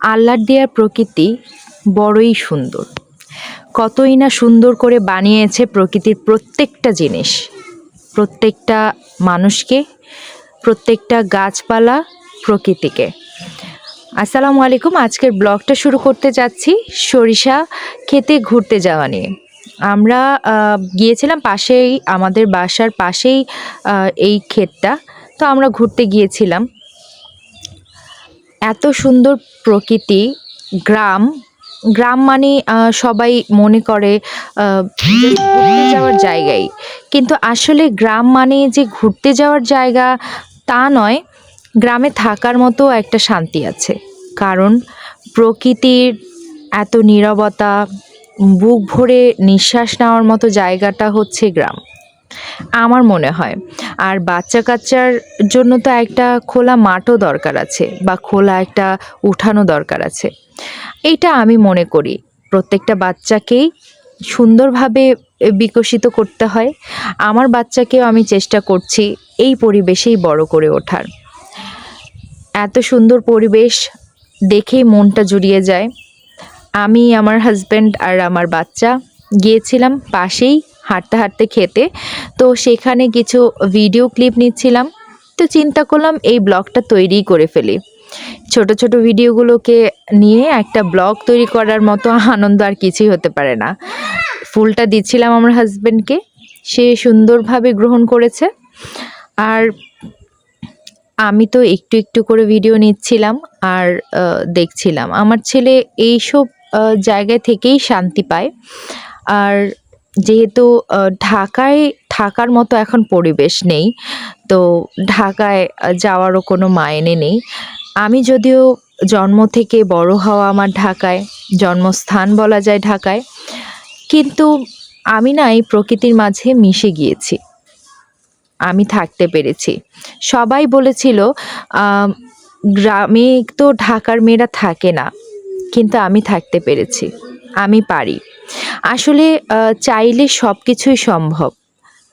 আল্লাহর দেওয়া প্রকৃতি বড়ই সুন্দর। কতই না সুন্দর করে বানিয়েছে প্রকৃতির প্রত্যেকটা জিনিস। প্রত্যেকটা মানুষকে, প্রত্যেকটা গাছপালা প্রকৃতিকে। আসসালামু আলাইকুম, আজকের ব্লগটা শুরু করতে যাচ্ছি সরিষা খেতে ঘুরতে যাওয়া নিয়ে। আমরা গিয়েছিলাম পাশেই, আমাদের বাসার পাশেই এই ক্ষেতটা। তো আমরা ঘুরতে গিয়েছিলাম। এত সুন্দর প্রকৃতি, গ্রাম। গ্রাম মানে সবাই মনে করে ঘুরতে যাওয়ার জায়গাই। কিন্তু আসলে গ্রাম মানে যে ঘুরতে যাওয়ার জায়গা, তা নয়। গ্রামে থাকার মতো একটা শান্তি আছে। কারণ প্রকৃতির এত নীরবতা, বুক ভরে নিঃশ্বাস নেওয়ার মতো জায়গাটা হচ্ছে গ্রাম। আমার মনে হয়। আর বাচ্চা কাচ্চার জন্য তো একটা খোলা মাঠও দরকার আছে বা খোলা একটা উঠানো দরকার আছে। এইটা আমি মনে করি, প্রত্যেকটা বাচ্চাকেই সুন্দরভাবে বিকশিত করতে হয়। আমার বাচ্চাকেও আমি চেষ্টা করছি এই পরিবেশেই বড় করে ওঠার। এত সুন্দর পরিবেশ দেখেই মনটা জুড়িয়ে যায়। আমি, আমার হাজব্যান্ড আর আমার বাচ্চা গিয়েছিলাম পাশেই হাঁটতে হাঁটতে খেতে। তো সেখানে কিছু ভিডিও ক্লিপ নিচ্ছিলাম। তো চিন্তা করলাম এই ব্লগটা তৈরিই করে ফেলি। ছোট ছোট ভিডিওগুলোকে নিয়ে একটা ব্লগ তৈরি করার মতো আনন্দ আর কিছুই হতে পারে না। ফুলটা দিচ্ছিলাম আমার হাজব্যান্ডকে সে সুন্দরভাবে গ্রহণ করেছে। আর আমি তো একটু একটু করে ভিডিও নিচ্ছিলাম আর দেখছিলাম। আমার ছেলে এইসব জায়গা থেকেই শান্তি পায়। আর যেহেতু ঢাকায় থাকার মতো এখন পরিবেশ নেই, তো ঢাকায় যাওয়ারও কোনো মায়নে নেই। আমি যদিও জন্ম থেকে বড় হওয়া আমার ঢাকায়, জন্মস্থান বলা যায় ঢাকায়, কিন্তু আমি না এই প্রকৃতির মাঝে মিশে গিয়েছি। আমি থাকতে পেরেছি। সবাই বলেছিল গ্রামে তো ঢাকার মেয়েরা থাকে না, কিন্তু আমি থাকতে পেরেছি। আমি পারি। আসলে চাইলে সব কিছুই সম্ভব।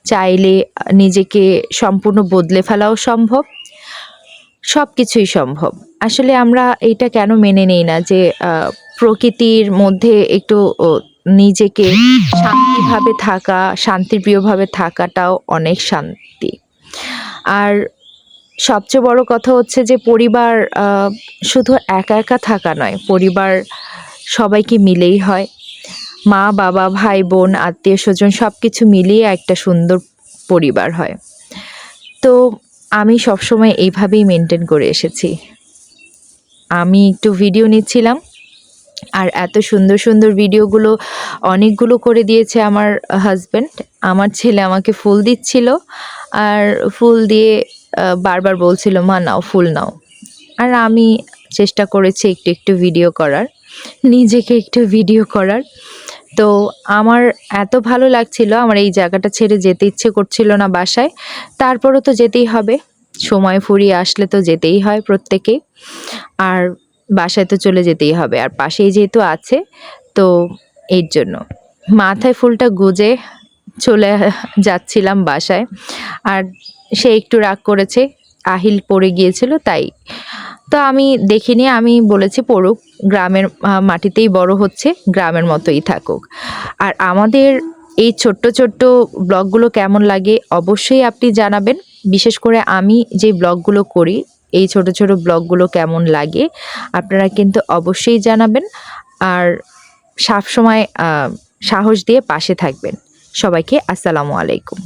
চাইলে নিজেকে সম্পূর্ণ বদলে ফেলাও সম্ভব। সব কিছুই সম্ভব। আসলে আমরা এটা কেন মেনে নেই না যে প্রকৃতির মধ্যে একটু নিজেকে শান্তিভাবে থাকা, শান্তিপ্রিয়ভাবে থাকাটাও অনেক শান্তি। আর সবচেয়ে বড় কথা হচ্ছে যে, পরিবার শুধু একা একা থাকা নয়, পরিবার সবাইকে মিলেই হয়। মা, বাবা, ভাই, বোন, আত্মীয় স্বজন সব কিছু মিলিয়ে একটা সুন্দর পরিবার হয়। তো আমি সবসময় এইভাবেই মেনটেন করে এসেছি। আমি একটু ভিডিও নিচ্ছিলাম, আর এত সুন্দর সুন্দর ভিডিওগুলো অনেকগুলো করে দিয়েছে আমার হাজব্যান্ড আমার ছেলে আমাকে ফুল দিচ্ছিল, আর ফুল দিয়ে বারবার বলছিল, মা, নাও, ফুল নাও। আর আমি চেষ্টা করেছি একটু একটু ভিডিও করার, নিজেকে একটু ভিডিও করার। তো আমার এত ভালো লাগছিল, আমার এই জায়গাটা ছেড়ে যেতে ইচ্ছে করছিল না বাসায়। তারপরও তো যেতেই হবে, সময় ফুরিয়ে আসলে তো যেতেই হয় প্রত্যেকেই। আর বাসায় তো চলে যেতেই হবে, আর পাশেই যেহেতু আছে, তো এর জন্য। মাথায় ফুলটা গুজে চলে যাচ্ছিলাম বাসায়, আর সে একটু রাগ করেছে, আহিল পড়ে গিয়েছিল, তাই তো আমি দেখিনি, আমি বলেছি পড়ুক, গ্রামের মাটিতেই বড় হচ্ছে, গ্রামের মতোই থাকুক। আর আমাদের এই ছোট্ট ছোট্ট ব্লগগুলো কেমন লাগে অবশ্যই আপনি জানাবেন। বিশেষ করে আমি যে ব্লগগুলো করি, এই ছোট ছোট ব্লগগুলো কেমন লাগে আপনারা কিন্তু অবশ্যই জানাবেন। আর সবসময় সাহস দিয়ে পাশে থাকবেন। সবাইকে আসসালামু আলাইকুম।